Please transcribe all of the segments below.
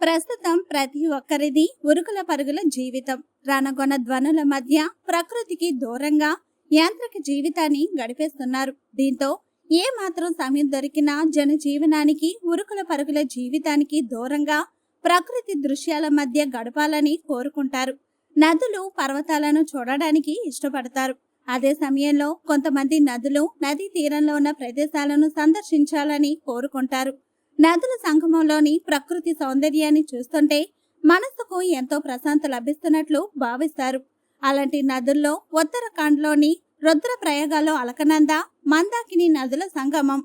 ప్రస్తుతం ప్రతి ఒక్కరిది ఉరుకుల పరుగుల జీవితం. రణగొన ధ్వనుల మధ్య ప్రకృతికి దూరంగా యాంత్రిక జీవితాన్ని గడిపేస్తున్నారు. దీంతో ఏ మాత్రం సమయం దొరికినా జనజీవనానికి ఉరుకుల పరుగుల జీవితానికి దూరంగా ప్రకృతి దృశ్యాల మధ్య గడపాలని కోరుకుంటారు. నదులు పర్వతాలను చూడడానికి ఇష్టపడతారు. అదే సమయంలో కొంతమంది నదులు నదీ తీరంలో ఉన్న ప్రదేశాలను సందర్శించాలని కోరుకుంటారు. నదుల సంగమంలోని ప్రకృతి సౌందర్యాన్ని చూస్తుంటే మనసుకు ఎంతో ప్రశాంత లభిస్తున్నట్లు భావిస్తారు. అలాంటి నదుల్లో ఉత్తరాఖండ్లోని రుద్ర రుద్రప్రయాగలో అలకనంద మందాకిని నదుల సంగమం.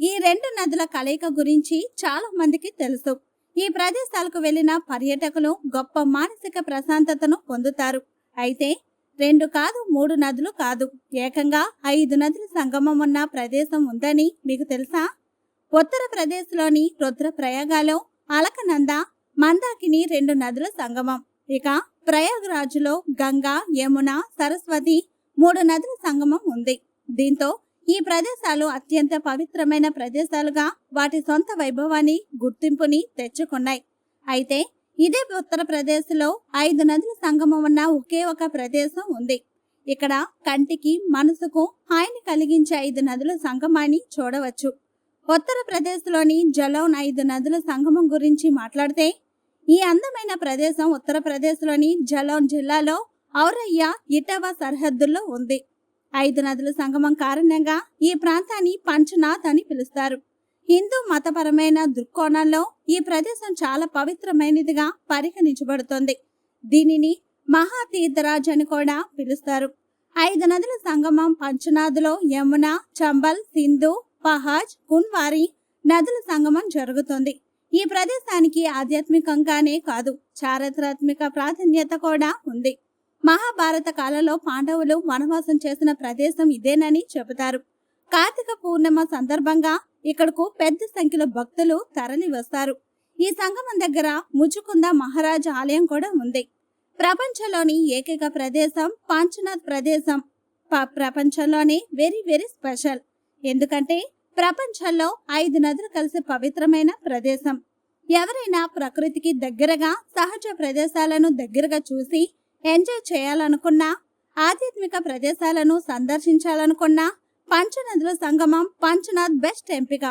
ఈ రెండు నదుల కలయిక గురించి చాలా మందికి తెలుసు. ఈ ప్రదేశాలకు వెళ్ళిన పర్యాటకులు గొప్ప మానసిక ప్రశాంతతను పొందుతారు. అయితే రెండు కాదు మూడు నదులు కాదు. ఏకంగా ఐదు నదుల సంగమం ఉన్న ప్రదేశం ఉందని మీకు తెలుసా? ఉత్తరప్రదేశ్లోని రుద్రప్రయాగలో అలకనంద మందాకిని రెండు నదుల సంగమం. ఇక ప్రయాగ్రాజ్లో గంగా యమున సరస్వతి మూడు నదుల సంగమం ఉంది. దీంతో ఈ ప్రదేశాలు అత్యంత పవిత్రమైన ప్రదేశాలుగా వాటి సొంత వైభవాన్ని గుర్తింపుని తెచ్చుకున్నాయి. అయితే ఇదే ఉత్తరప్రదేశ్లో ఐదు నదుల సంగమం ఉన్న ఒకే ఒక ప్రదేశం ఉంది. ఇక్కడ కంటికి మనసుకు హాయిని కలిగించే ఐదు నదుల సంగమాన్ని చూడవచ్చు. ఉత్తరప్రదేశ్లోని జలౌన్ ఐదు నదుల సంగమం గురించి మాట్లాడితే ఈ అందమైన ప్రదేశం ఉత్తరప్రదేశ్లోని జలౌన్ జిల్లాలో ఔరయ్య ఇటవా సరిహద్దుల్లో ఉంది. ఐదు నదుల సంగమం కారణంగా ఈ ప్రాంతాన్ని పంచనాథ్ అని పిలుస్తారు. హిందూ మతపరమైన దృక్కోణంలో ఈ ప్రదేశం చాలా పవిత్రమైనదిగా పరిగణించబడుతుంది. దీనిని మహాతీర్థరాజ్ అని కూడా పిలుస్తారు. ఐదు నదుల సంగమం పంచనాథ్లో యమున చంబల్ సింధు పహాజ్ కున్వారి నదుల సంగమం జరుగుతుంది. ఈ ప్రదేశానికి ఆధ్యాత్మికంగానే కాదు చారిత్రాత్మక ప్రాధాన్యత కూడా ఉంది. మహాభారత కాలంలో పాండవులు వనవాసం చేసిన ప్రదేశం ఇదేనని చెబుతారు. కార్తీక పూర్ణిమ సందర్భంగా ఇక్కడకు పెద్ద సంఖ్యలో భక్తులు తరలి వస్తారు ఈ సంగమం దగ్గర ముచుకుంద మహారాజ్ ఆలయం కూడా ఉంది. ప్రపంచంలోని ఏకైక ప్రదేశం పాంచనాథ్ ప్రదేశం. ప- ప్రపంచంలోనే వెరీ వెరీ స్పెషల్. ఎందుకంటే ప్రపంచంలో ఐదు నదులు కలిసి పవిత్రమైన ప్రదేశం. ఎవరైనా ప్రకృతికి దగ్గరగా సహజ ప్రదేశాలను దగ్గరగా చూసి ఎంజాయ్ చేయాలనుకున్నా ఆధ్యాత్మిక ప్రదేశాలను సందర్శించాలనుకున్నా పంచనదుల సంగమం పంచనాథ్ బెస్ట్ ఎంపిక.